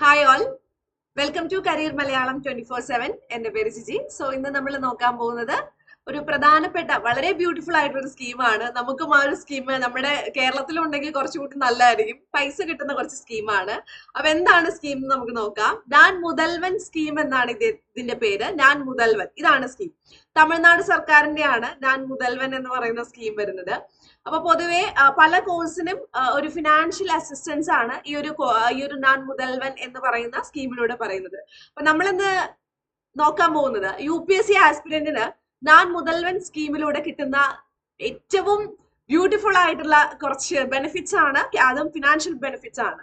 Hi all welcome to career Malayalam twenty four seven എന്റെ പേര് Jiji. So ഇന്ന് നമ്മൾ നോക്കാൻ പോകുന്നത് ഒരു പ്രധാനപ്പെട്ട വളരെ ബ്യൂട്ടിഫുൾ ആയിട്ടുള്ള ഒരു സ്കീമാണ് നമുക്കും ആ ഒരു സ്കീം നമ്മുടെ കേരളത്തിലുണ്ടെങ്കിൽ കുറച്ചുകൂടി നല്ലതായിരിക്കും. പൈസ കിട്ടുന്ന കുറച്ച് സ്കീമാണ് അപ്പൊ എന്താണ് സ്കീം എന്ന് നമുക്ക് നോക്കാം. ഞാൻ മുതൽവൻ സ്കീം എന്നാണ് ഇത് ഇതിന്റെ പേര്. ഞാൻ മുതൽവൻ. ഇതാണ് സ്കീം തമിഴ്നാട് സർക്കാരിന്റെയാണ് ഞാൻ മുതൽവൻ എന്ന് പറയുന്ന സ്കീം വരുന്നത്. അപ്പൊ പൊതുവെ പല കോഴ്സിനും ഒരു ഫിനാൻഷ്യൽ അസിസ്റ്റൻസ് ആണ് ഈ ഒരു ഈ ഒരു നാൻ മുതൽവൻ എന്ന് പറയുന്ന സ്കീമിലൂടെ പറയുന്നത്. അപ്പൊ നമ്മളിന്ന് നോക്കാൻ പോകുന്നത്? യു പി എസ് സി ആസ്പിരന്റിന് നാൻ മുതൽവൻ സ്കീമിലൂടെ കിട്ടുന്ന ഏറ്റവും ബ്യൂട്ടിഫുൾ ആയിട്ടുള്ള കുറച്ച് ബെനിഫിറ്റ്സ് ആണ്. അതും ഫിനാൻഷ്യൽ ബെനിഫിറ്റ്സ് ആണ്.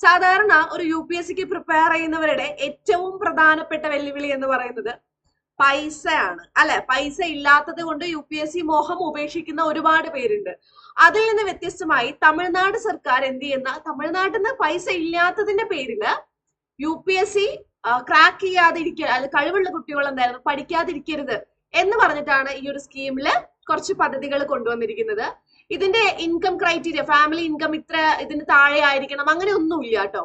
സാധാരണ ഒരു യു പി എസ് സിക്ക് പ്രിപ്പയർ ചെയ്യുന്നവരുടെ ഏറ്റവും പ്രധാനപ്പെട്ട വെല്ലുവിളി എന്ന് പറയുന്നത് പൈസയാണ്. അല്ലെ? പൈസ ഇല്ലാത്തത് കൊണ്ട് യു പി എസ് സി മോഹം ഉപേക്ഷിക്കുന്ന ഒരുപാട് പേരുണ്ട്. അതിൽ നിന്ന് വ്യത്യസ്തമായി തമിഴ്നാട് സർക്കാർ എന്ത് ചെയ്യുന്ന തമിഴ്നാട്ടിൽ നിന്ന് പൈസ ഇല്ലാത്തതിന്റെ പേരിൽ U P S C crack ചെയ്യാതിരിക്കുക അത് കഴിവുള്ള കുട്ടികൾ എന്തായിരുന്നു? പഠിക്കാതിരിക്കരുത്. എന്ന് പറഞ്ഞിട്ടാണ് ഈ ഒരു സ്കീമിൽ കുറച്ച് പദ്ധതികൾ കൊണ്ടുവന്നിരിക്കുന്നത്. ഇതിന്റെ ഇൻകം ക്രൈറ്റീരിയ ഫാമിലി ഇൻകം ഇത്ര ഇതിന് താഴെ ആയിരിക്കണം അങ്ങനെ ഒന്നുമില്ല കേട്ടോ.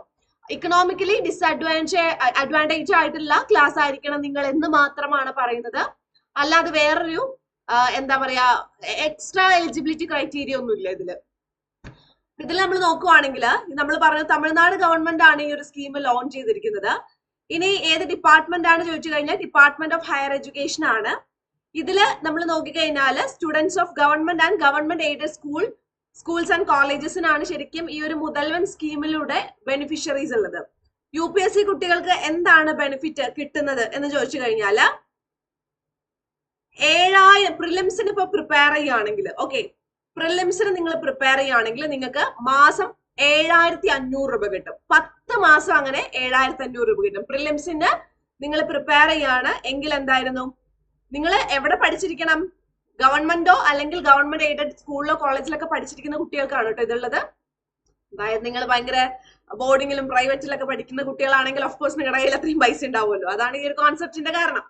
ഇക്കണോമിക്കലി ഡിസ്അഡ്വാന്റേജ് അഡ്വാന്റേജ് ആയിട്ടുള്ള ക്ലാസ് ആയിരിക്കണം നിങ്ങൾ എന്ന് മാത്രമാണ് പറയുന്നത്. അല്ലാതെ വേറൊരു എന്താ പറയാ എക്സ്ട്രാ എലിജിബിലിറ്റി ക്രൈറ്റീരിയ ഒന്നുമില്ല ഇതിൽ. ഇതിൽ നമ്മൾ നോക്കുവാണെങ്കിൽ നമ്മൾ പറഞ്ഞ തമിഴ്നാട് ഗവൺമെന്റ് ആണ് ഈ ഒരു സ്കീം ലോഞ്ച് ചെയ്തിരിക്കുന്നത്. ഇനി ഏത് ഡിപ്പാർട്ട്മെന്റ് ആണ് ചോദിച്ചു കഴിഞ്ഞാൽ ഡിപ്പാർട്ട്മെന്റ് ഓഫ് ഹയർ എഡ്യൂക്കേഷൻ ആണ്. ഇതിൽ നമ്മൾ നോക്കിക്കഴിഞ്ഞാൽ students of government and government aided school schools and കോളേജസിനാണ് ശരിക്കും ഈ ഒരു മുതൽവൻ സ്കീമിലൂടെ ബെനിഫിഷ്യറീസ് ഉള്ളത്. യു പി എസ് സി കുട്ടികൾക്ക് എന്താണ് ബെനിഫിറ്റ് കിട്ടുന്നത് എന്ന് ചോദിച്ചു കഴിഞ്ഞാൽ ഏഴായിരം പ്രിലിംസിന് ഇപ്പൊ പ്രിപ്പയർ ചെയ്യുകയാണെങ്കിൽ ഓക്കെ പ്രിലിംസിന് നിങ്ങൾ പ്രിപ്പയർ ചെയ്യുകയാണെങ്കിൽ നിങ്ങൾക്ക് മാസം ഏഴായിരത്തി അഞ്ഞൂറ് രൂപ കിട്ടും. പത്ത് മാസം അങ്ങനെ ഏഴായിരത്തി അഞ്ഞൂറ് രൂപ കിട്ടും. പ്രിലിംസിന് നിങ്ങൾ പ്രിപ്പയർ ചെയ്യാണ് എങ്കിൽ എന്തായിരുന്നു? നിങ്ങൾ എവിടെ പഠിച്ചിരിക്കണം? ഗവൺമെന്റോ അല്ലെങ്കിൽ ഗവൺമെന്റ് എയ്ഡഡ് സ്കൂളിലോ കോളേജിലൊക്കെ പഠിച്ചിരിക്കുന്ന കുട്ടികൾക്കാണ് കേട്ടോ ഇതുള്ളത്. അതായത് നിങ്ങൾ ഭയങ്കര ബോർഡിങ്ങിലും പ്രൈവറ്റിലൊക്കെ പഠിക്കുന്ന കുട്ടികളാണെങ്കിൽ ഓഫ് കോഴ്സ് നിങ്ങളുടെ കയ്യിൽ അത്രയും പൈസ ഉണ്ടാവുമല്ലോ. അതാണ് ഈ ഒരു കോൺസെപ്റ്റിന്റെ കാരണം.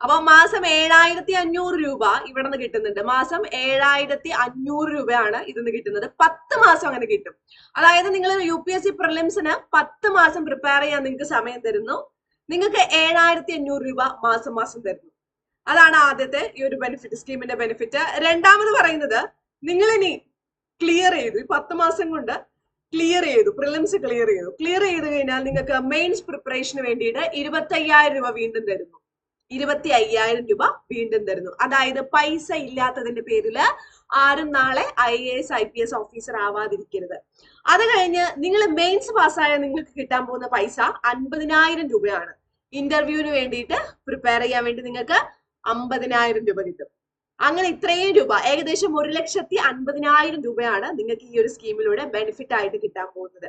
അപ്പൊ മാസം ഏഴായിരത്തി അഞ്ഞൂറ് രൂപ ഇവിടെ നിന്ന് കിട്ടുന്നുണ്ട്. മാസം ഏഴായിരത്തി അഞ്ഞൂറ് രൂപയാണ് ഇതിന്ന് കിട്ടുന്നത്. പത്ത് മാസം അങ്ങനെ കിട്ടും. അതായത് നിങ്ങൾ യു പി എസ് സി പ്രിലിംസിന് പത്ത് മാസം പ്രിപ്പയർ ചെയ്യാൻ നിങ്ങൾക്ക് സമയം തരുന്നു. നിങ്ങൾക്ക് ഏഴായിരത്തി അഞ്ഞൂറ് രൂപ മാസം മാസം തരുന്നു. അതാണ് ആദ്യത്തെ ഈ ഒരു ബെനിഫിറ്റ് സ്കീമിന്റെ ബെനിഫിറ്റ് രണ്ടാമത് പറയുന്നത് നിങ്ങൾ ഇനി ക്ലിയർ ചെയ്തു ഈ പത്ത് മാസം കൊണ്ട് ക്ലിയർ ചെയ്തു പ്രിലിംസ് ക്ലിയർ ചെയ്തു. ക്ലിയർ ചെയ്ത് കഴിഞ്ഞാൽ നിങ്ങൾക്ക് മെയിൻസ് പ്രിപ്പറേഷന് വേണ്ടിയിട്ട് ഇരുപത്തി അയ്യായിരം രൂപ വീണ്ടും തരുന്നു. ഇരുപത്തി അയ്യായിരം രൂപ വീണ്ടും തരുന്നു. അതായത് പൈസ ഇല്ലാത്തതിന്റെ പേരിൽ ആരും നാളെ I A S I P S officer ആവാതിരിക്കരുത്. അത് കഴിഞ്ഞ് നിങ്ങൾ മെയിൻസ് പാസ്സായ നിങ്ങൾക്ക് കിട്ടാൻ പോകുന്ന പൈസ അൻപതിനായിരം രൂപയാണ്. ഇന്റർവ്യൂവിന് വേണ്ടിയിട്ട് പ്രിപ്പയർ ചെയ്യാൻ വേണ്ടി നിങ്ങൾക്ക് അമ്പതിനായിരം രൂപ കിട്ടും. അങ്ങനെ ഇത്രയും രൂപ ഏകദേശം ഒരു ലക്ഷത്തി അൻപതിനായിരം രൂപയാണ് നിങ്ങൾക്ക് ഈ ഒരു സ്കീമിലൂടെ ബെനിഫിറ്റ് ആയിട്ട് കിട്ടാൻ പോകുന്നത്.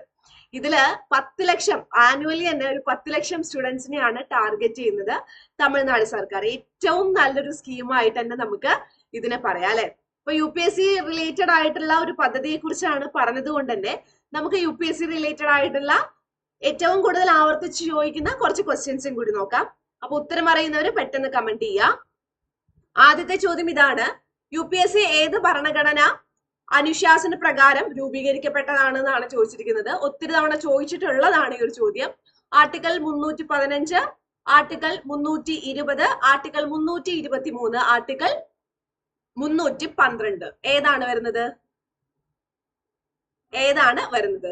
ഇതിൽ പത്ത് ലക്ഷം ആനുവലി തന്നെ ഒരു പത്ത് ലക്ഷം സ്റ്റുഡൻസിനെയാണ് ടാർഗറ്റ് ചെയ്യുന്നത് തമിഴ്നാട് സർക്കാർ. ഏറ്റവും നല്ലൊരു സ്കീമായിട്ട് തന്നെ നമുക്ക് ഇതിനെ പറയാം അല്ലെ? ഇപ്പൊ U P S C related ആയിട്ടുള്ള ഒരു പദ്ധതിയെ കുറിച്ചാണ് പറഞ്ഞത് കൊണ്ട് തന്നെ നമുക്ക് U P S C related ആയിട്ടുള്ള ഏറ്റവും കൂടുതൽ ആവർത്തിച്ച് ചോദിക്കുന്ന കുറച്ച് ക്വസ്റ്റ്യൻസും കൂടി നോക്കാം. അപ്പൊ ഉത്തരം അറിയുന്നവർ പെട്ടെന്ന് കമന്റ് ചെയ്യുക ആദ്യത്തെ ചോദ്യം ഇതാണ്. യു പി എസ് സി ഏത് ഭരണഘടന അനുശാസന പ്രകാരം രൂപീകരിക്കപ്പെട്ടതാണെന്നാണ് ചോദിച്ചിരിക്കുന്നത്. ഒത്തിരി തവണ ചോദിച്ചിട്ടുള്ളതാണ് ഈ ഒരു ചോദ്യം. ആർട്ടിക്കൽ മുന്നൂറ്റി പതിനഞ്ച് ആർട്ടിക്കൽ മുന്നൂറ്റി ഇരുപത് ആർട്ടിക്കൽ മുന്നൂറ്റി ഇരുപത്തി മൂന്ന് ആർട്ടിക്കൽ മുന്നൂറ്റി പന്ത്രണ്ട് ഏതാണ് വരുന്നത്? ഏതാണ് വരുന്നത്?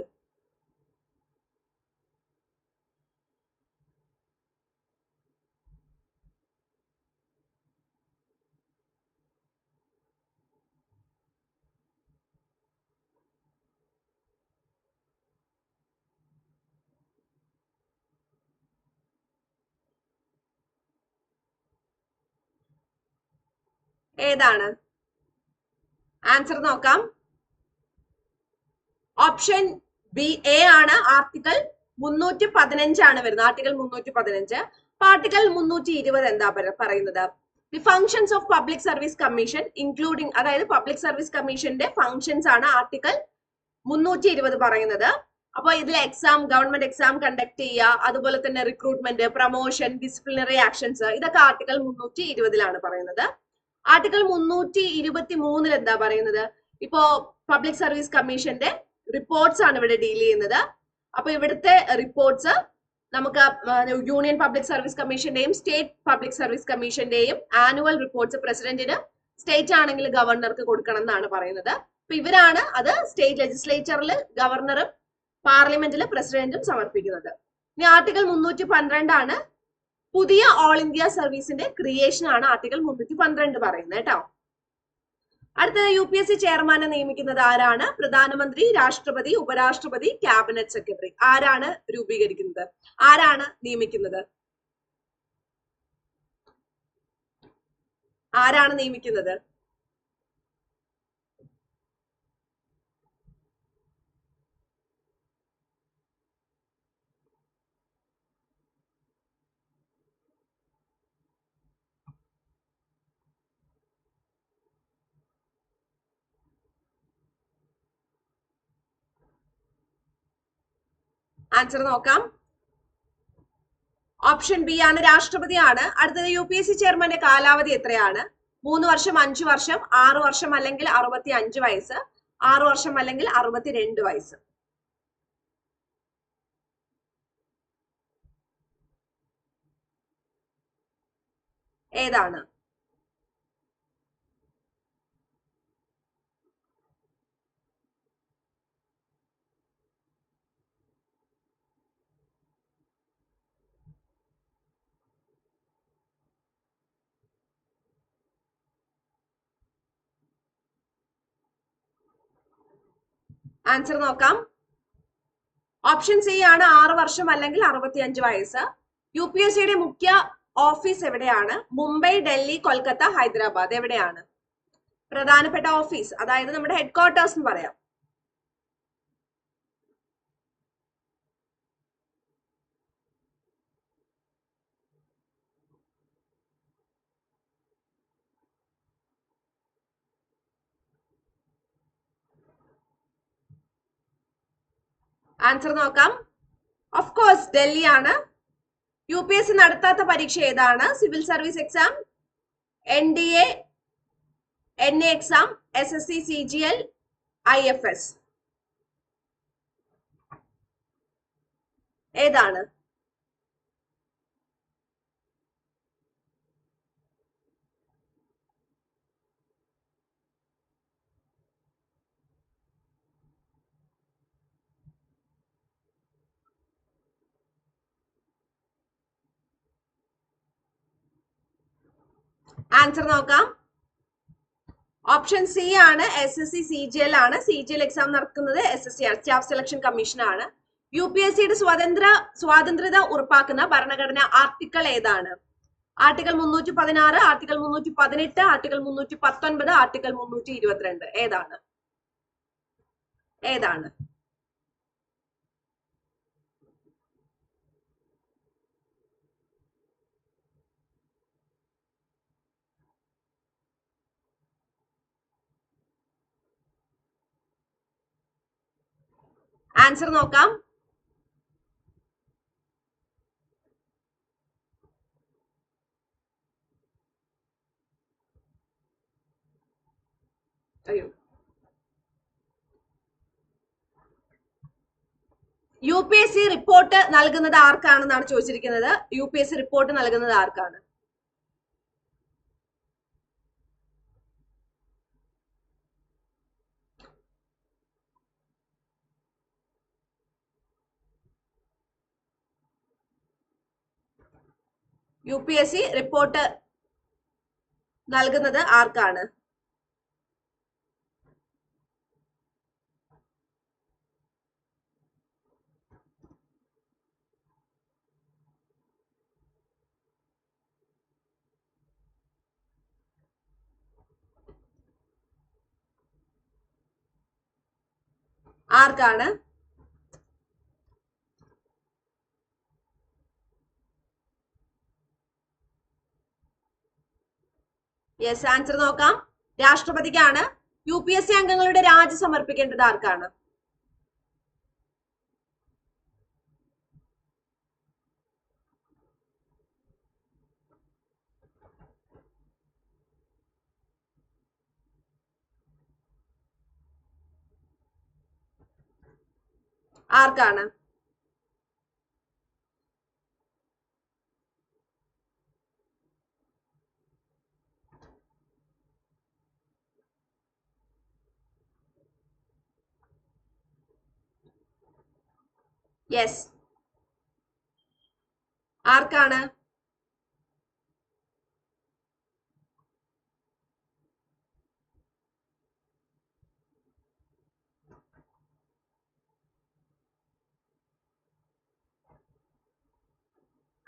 ഏതാണ്? ആൻസർ നോക്കാം. ഓപ്ഷൻ ബി എ ആണ്. ആർട്ടിക്കിൾ മുന്നൂറ്റി പതിനഞ്ചാണ് വരുന്നത്. ആർട്ടിക്കിൾ മുന്നൂറ്റി പതിനഞ്ച് ആർട്ടിക്കിൾ മുന്നൂറ്റി ഇരുപത് എന്താ പറയുന്നത്? The functions of public service commission including അതായത് പബ്ലിക് സർവീസ് കമ്മീഷന്റെ ഫങ്ഷൻസ് ആണ് ആർട്ടിക്കിൾ മുന്നൂറ്റി ഇരുപത് പറയുന്നത്. അപ്പൊ ഇതിൽ എക്സാം ഗവൺമെന്റ് എക്സാം കണ്ടക്ട് ചെയ്യുക അതുപോലെ തന്നെ റിക്രൂട്ട്മെന്റ് പ്രൊമോഷൻ ഡിസിപ്ലിനറി ആക്ഷൻസ് ഇതൊക്കെ ആർട്ടിക്കൽ മുന്നൂറ്റി ഇരുപതിലാണ് പറയുന്നത്. ആർട്ടിക്കൽ മുന്നൂറ്റി ഇരുപത്തി മൂന്നിൽ എന്താ പറയുന്നത്? ഇപ്പോ പബ്ലിക് സർവീസ് കമ്മീഷന്റെ റിപ്പോർട്ട്സ് ആണ് ഇവിടെ ഡീൽ ചെയ്യുന്നത്. അപ്പൊ ഇവിടുത്തെ റിപ്പോർട്ട്സ് നമുക്ക് യൂണിയൻ പബ്ലിക് സർവീസ് കമ്മീഷന്റെയും സ്റ്റേറ്റ് പബ്ലിക് സർവീസ് കമ്മീഷന്റെയും ആനുവൽ റിപ്പോർട്ട്സ് പ്രസിഡന്റിന് സ്റ്റേറ്റ് ആണെങ്കിൽ ഗവർണർക്ക് കൊടുക്കണം എന്നാണ് പറയുന്നത്. അപ്പൊ ഇവരാണ് അത് സ്റ്റേറ്റ് ലെജിസ്ലേച്ചറിൽ ഗവർണറും പാർലമെന്റിൽ പ്രസിഡന്റും സമർപ്പിക്കുന്നത്. ഇനി ആർട്ടിക്കിൾ മുന്നൂറ്റി പന്ത്രണ്ടാണ് പുതിയ ഓൾ ഇന്ത്യ സർവീസിന്റെ ക്രിയേഷൻ ആണ് ആർട്ടിക്കൽ മുന്നൂറ്റി പന്ത്രണ്ട് പറയുന്നത് കേട്ടോ. അടുത്തത് യു പി എസ് സി ചെയർമാനെ നിയമിക്കുന്നത് ആരാണ്? പ്രധാനമന്ത്രി രാഷ്ട്രപതി ഉപരാഷ്ട്രപതി ക്യാബിനറ്റ് സെക്രട്ടറി ആരാണ് രൂപീകരിക്കുന്നത്? ആരാണ് നിയമിക്കുന്നത്? ആരാണ് നിയമിക്കുന്നത്? ആൻസർ നോക്കാം. ഓപ്ഷൻ ബി ആണ് രാഷ്ട്രപതിയാണ്. അടുത്തത് യു പി എസ് സി ചെയർമാന്റെ കാലാവധി എത്രയാണ്? മൂന്ന് വർഷം അഞ്ചു വർഷം ആറ് വർഷം അല്ലെങ്കിൽ അറുപത്തി അഞ്ച് വയസ്സ് ആറു വർഷം അല്ലെങ്കിൽ അറുപത്തിരണ്ട് വയസ്സ്. ഏതാണ്? ആൻസർ നോക്കാം. ഓപ്ഷൻ സി ആണ് ആറ് വർഷം അല്ലെങ്കിൽ അറുപത്തിയഞ്ച് വയസ്സ്. യു പി എസ് സിയുടെ മുഖ്യ ഓഫീസ് എവിടെയാണ്? മുംബൈ ഡൽഹി കൊൽക്കത്ത ഹൈദരാബാദ് എവിടെയാണ്? പ്രധാനപ്പെട്ട ഓഫീസ് അതായത് നമ്മുടെ ഹെഡ് ക്വാർട്ടേഴ്സ് എന്ന് പറയാം. ആൻസർ നോക്കാം. ഓഫ് കോഴ്സ് ഡൽഹി ആണ് യു പി എസ് സി നടത്താത്ത പരീക്ഷ ഏതാണ്? Civil service exam N D N A exam S S C C G L I F S ഏതാണ്? ആൻസർ നോക്കാം. ഓപ്ഷൻ സി ആണ് S S C C G L ആണ്. C G L exam നടക്കുന്നത് S S C ആണ് staff selection commission ആണ്. U P S സിയുടെ സ്വതന്ത്ര സ്വാതന്ത്ര്യത ഉറപ്പാക്കുന്ന ഭരണഘടന ആർട്ടിക്കിൾ ഏതാണ്? ആർട്ടിക്കിൾ മുന്നൂറ്റി പതിനാറ് ആർട്ടിക്കിൾ മുന്നൂറ്റി പതിനെട്ട് ആർട്ടിക്കിൾ മുന്നൂറ്റി പത്തൊൻപത് ആർട്ടിക്കിൾ മുന്നൂറ്റി ഇരുപത്തിരണ്ട് ഏതാണ്? ഏതാണ്? ആൻസർ നോക്കാം. U P S C report നൽകുന്നത് ആർക്കാണെന്നാണ് ചോദിച്ചിരിക്കുന്നത്? U P S C report നൽകുന്നത് ആർക്കാണ്? U P S C report നൽകുന്നത് ആർക്കാണ്? ആർക്കാണ്? യെസ് ആൻസർ നോക്കാം. രാഷ്ട്രപതിക്കാണ് യു പി എസ് സി അംഗങ്ങളുടെ രാജി സമർപ്പിക്കേണ്ടത് ആർക്കാണ്? ആർക്കാണ്? യെസ് ആർക്കാണ്?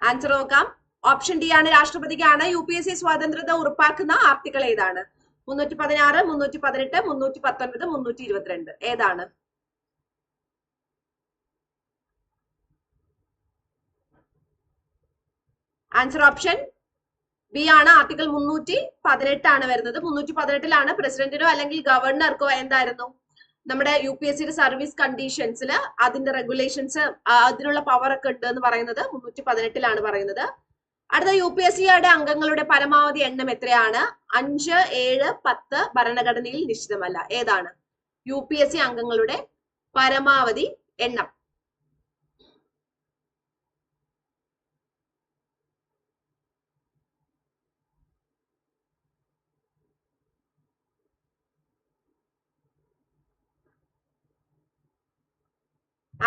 ആൻസർ നോക്കാം. ഓപ്ഷൻ ഡി ആണ് രാഷ്ട്രപതിക്കാണ് യു പി എസ് സി സ്വാതന്ത്ര്യത ഉറപ്പാക്കുന്ന ആർട്ടിക്കിൾ ഏതാണ്? മുന്നൂറ്റി പതിനാറ് മുന്നൂറ്റി പതിനെട്ട് മുന്നൂറ്റി പത്തൊൻപത് മുന്നൂറ്റി ഇരുപത്തിരണ്ട്. ഏതാണ്? ആൻസർ ഓപ്ഷൻ ബി ആണ്. ആർട്ടിക്കിൾ മുന്നൂറ്റി പതിനെട്ടാണ് വരുന്നത്. മുന്നൂറ്റി പതിനെട്ടിലാണ് പ്രസിഡന്റിനോ അല്ലെങ്കിൽ ഗവർണർക്കോ എന്തായിരുന്നു? നമ്മുടെ യു പി എസ് സിയുടെ സർവീസ് കണ്ടീഷൻസിൽ അതിന്റെ റെഗുലേഷൻസ് അതിനുള്ള പവർ ഒക്കെ ഉണ്ട് എന്ന് പറയുന്നത് മുന്നൂറ്റി പതിനെട്ടിലാണ് പറയുന്നത്. അടുത്ത യു പി എസ് സിയുടെ അംഗങ്ങളുടെ പരമാവധി എണ്ണം എത്രയാണ്? അഞ്ച് ഏഴ് പത്ത് ഭരണഘടനയിൽ നിശ്ചിതമല്ല. ഏതാണ്? യു പി എസ് സി അംഗങ്ങളുടെ പരമാവധി എണ്ണം.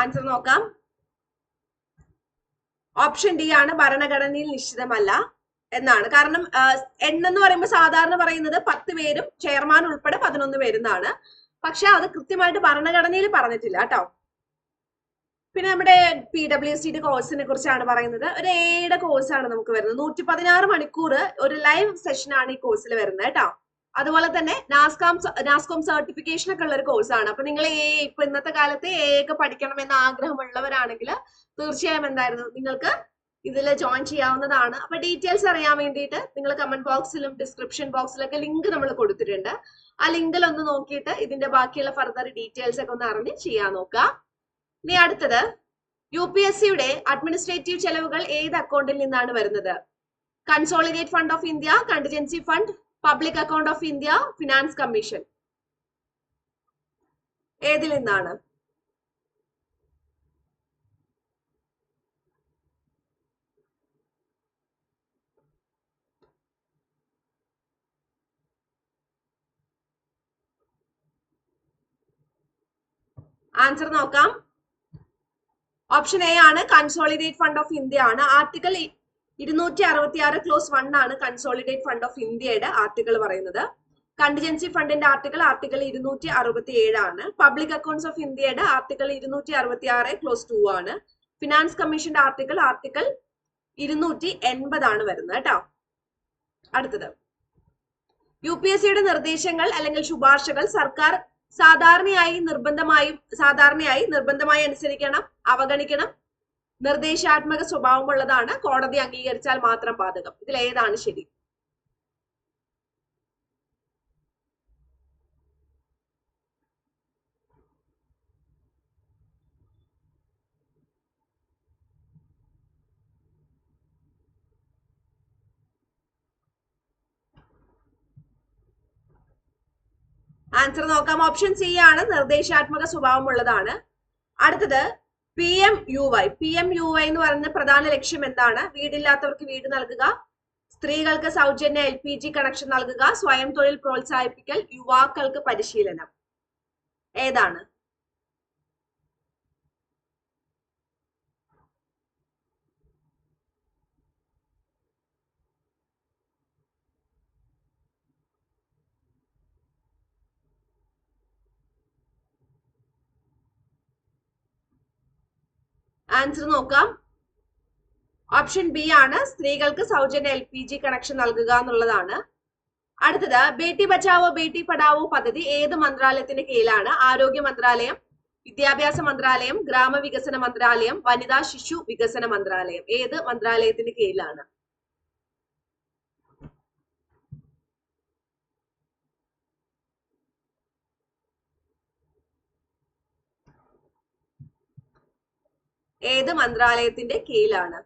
ആൻസർ നോക്കാം. ഓപ്ഷൻ ഡി ആണ് ഭരണഘടനയിൽ നിശ്ചിതമല്ല എന്നാണ്. കാരണം എണ്ണെന്ന് പറയുമ്പോൾ സാധാരണ പറയുന്നത് പത്ത് പേരും ചെയർമാൻ ഉൾപ്പെടെ പതിനൊന്ന് പേരുന്നാണ്. പക്ഷെ അത് കൃത്യമായിട്ട് ഭരണഘടനയിൽ പറഞ്ഞിട്ടില്ല കേട്ടോ. പിന്നെ നമ്മുടെ പി ഡബ്ല്യു സിയുടെ കോഴ്സിനെ കുറിച്ചാണ് പറയുന്നത്. ഒരു ഏയുടെ കോഴ്സാണ് നമുക്ക് വരുന്നത്. നൂറ്റി പതിനാറ് മണിക്കൂർ ഒരു ലൈവ് സെഷനാണ് ഈ കോഴ്സിൽ വരുന്നത് കേട്ടോ. അതുപോലെ തന്നെ നാസ്കാം നാസ്കോം സർട്ടിഫിക്കേഷൻ ഒക്കെ ഉള്ള ഒരു കോഴ്സാണ് അപ്പൊ നിങ്ങൾ എ ഇപ്പൊ ഇന്നത്തെ കാലത്ത് എ ഒക്കെ പഠിക്കണം എന്ന ആഗ്രഹമുള്ളവരാണെങ്കിൽ തീർച്ചയായും എന്തായിരുന്നു നിങ്ങൾക്ക് ഇതിൽ ജോയിൻ ചെയ്യാവുന്നതാണ്. അപ്പൊ ഡീറ്റെയിൽസ് അറിയാൻ വേണ്ടിയിട്ട് നിങ്ങൾ കമന്റ് ബോക്സിലും ഡിസ്ക്രിപ്ഷൻ ബോക്സിലൊക്കെ ലിങ്ക് നമ്മൾ കൊടുത്തിട്ടുണ്ട്. ആ ലിങ്കിൽ ഒന്ന് നോക്കിയിട്ട് ഇതിന്റെ ബാക്കിയുള്ള ഫർദർ ഡീറ്റെയിൽസ് ഒക്കെ ഒന്ന് അറിഞ്ഞ് ചെയ്യാൻ നോക്കുക. ഇനി അടുത്തത് യു പി എസ് സിയുടെ അഡ്മിനിസ്ട്രേറ്റീവ് ചെലവുകൾ ഏത് അക്കൗണ്ടിൽ നിന്നാണ് വരുന്നത്? Consolidate fund of India contingency fund public account of India finance commission ഏതിൽ നിന്നാണ്? ആൻസർ നോക്കാം. ഓപ്ഷൻ എ ആണ് കൺസോളിഡേറ്റ് ഫണ്ട് ഓഫ് ഇന്ത്യ ആണ്. ആർട്ടിക്കിൾ ഇരുന്നൂറ്റി അറുപത്തി ആറ് ക്ലോസ് വൺ ആണ് കൺസോളിഡേറ്റ് ഫണ്ട് ഓഫ് ഇന്ത്യയുടെ ആർട്ടിക്കിൾ പറയുന്നത്. കണ്ടിജൻസി ഫണ്ടിന്റെ ആർട്ടിക്കിൾ ആർട്ടിക്കിൾ ഇരുന്നൂറ്റി അറുപത്തി ആണ്. പബ്ലിക് അക്കൗണ്ട്സ് ഓഫ് ഇന്ത്യയുടെ ആർട്ടിക്കിൾ ഇരുന്നൂറ്റി അറുപത്തി ആറ് ക്ലോസ് ടു ആണ്. ഫിനാൻസ് കമ്മീഷന്റെ ആർട്ടിക്കിൾ ആർട്ടിക്കിൾ ഇരുന്നൂറ്റി എൺപതാണ് വരുന്നത് കേട്ടോ അടുത്തത്. യു പി എസ് സിയുടെ നിർദ്ദേശങ്ങൾ അല്ലെങ്കിൽ ശുപാർശകൾ സർക്കാർ സാധാരണയായി നിർബന്ധമായും സാധാരണയായി നിർബന്ധമായി അനുസരിക്കണം അവഗണിക്കണം നിർദ്ദേശാത്മക സ്വഭാവമുള്ളതാണ്. കോടതി അംഗീകരിച്ചാൽ മാത്രം ബാധകം. ഇതിൽ ഏതാണ് ശരി? ആൻസർ നോക്കാം. ഓപ്ഷൻ സി ആണ്. നിർദ്ദേശാത്മക സ്വഭാവമുള്ളതാണ്. അടുത്തത് P M U Y P M U Y എന്ന് പറയുന്ന പ്രധാന ലക്ഷ്യം എന്താണ്? വീടില്ലാത്തവർക്ക് വീട് നൽകുക സ്ത്രീകൾക്ക് സൗജന്യ എൽ പി ജി കണക്ഷൻ നൽകുക സ്വയം തൊഴിൽ പ്രോത്സാഹിപ്പിക്കൽ യുവാക്കൾക്ക് പരിശീലനം. ഏതാണ്? ആൻസർ നോക്കാം. ഓപ്ഷൻ ബി ആണ്. സ്ത്രീകൾക്ക് സൗജന്യ എൽ പി ജി കണക്ഷൻ നൽകുക എന്നുള്ളതാണ്. അടുത്തത് ബേട്ടി ബച്ചാവോ ബേട്ടി പഠാവോ പദ്ധതി ഏത് മന്ത്രാലയത്തിന്റെ കീഴിലാണ്? ആരോഗ്യ മന്ത്രാലയം വിദ്യാഭ്യാസ മന്ത്രാലയം ഗ്രാമവികസന മന്ത്രാലയം വനിതാ ശിശു വികസന മന്ത്രാലയം ഏത് മന്ത്രാലയത്തിന്റെ കീഴിലാണ്? ഏത് മന്ത്രാലയത്തിന്റെ കീഴിലാണ്?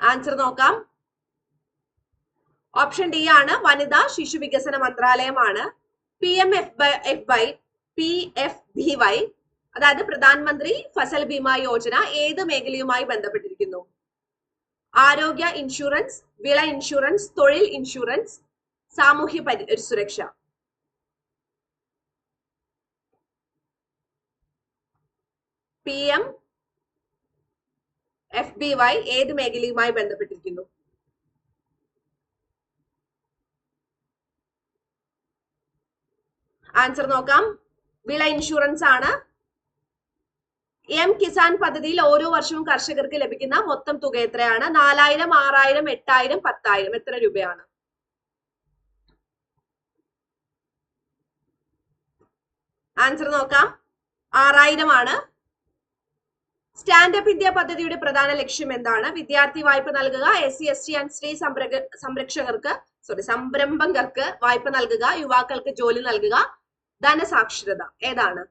ആൻസർ നോക്കാം. ഓപ്ഷൻ ഡി ആണ് വനിതാ ശിശു വികസന മന്ത്രാലയമാണ്. P M F F Y P F B Y അതായത് പ്രധാനമന്ത്രി ഫസൽ ഭീമ യോജന ഏത് മേഖലയുമായി ബന്ധപ്പെട്ടിരിക്കുന്നു? ആരോഗ്യ ഇൻഷുറൻസ് വിള ഇൻഷുറൻസ് തൊഴിൽ ഇൻഷുറൻസ് സാമൂഹ്യ പരി സുരക്ഷ. P M F B Y ഏത് മേഖലയുമായി ബന്ധപ്പെട്ടിരിക്കുന്നു? ആൻസർ നോക്കാം. വിള ഇൻഷുറൻസ് ആണ് എം കിസാൻ പദ്ധതിയിൽ ഓരോ വർഷവും കർഷകർക്ക് ലഭിക്കുന്ന മൊത്തം തുക എത്രയാണ്? നാലായിരം ആറായിരം എട്ടായിരം പത്തായിരം. എത്ര രൂപയാണ്? ആൻസർ നോക്കാം. ആറായിരമാണ്. സ്റ്റാൻഡപ്പ് ഇന്ത്യ പദ്ധതിയുടെ പ്രധാന ലക്ഷ്യം എന്താണ്? വിദ്യാർത്ഥി വായ്പ നൽകുക S C S T and സ്ത്രീ സംരക്ഷകർക്ക് സോറി സംരംഭകർക്ക് വായ്പ നൽകുക യുവാക്കൾക്ക് ജോലി നൽകുക ധനസാക്ഷരത. ഏതാണ്?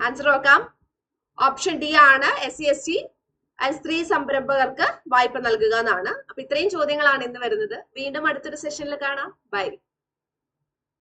ആൻസർ നോക്കാം. ഓപ്ഷൻ ഡി ആണ് S C S T and സ്ത്രീ സംരംഭകർക്ക് വായ്പ നൽകുക എന്നാണ്. അപ്പൊ ഇത്രയും ചോദ്യങ്ങളാണ് ഇന്ന് വരുന്നത്. വീണ്ടും അടുത്തൊരു സെഷനിൽ കാണാം. ബൈ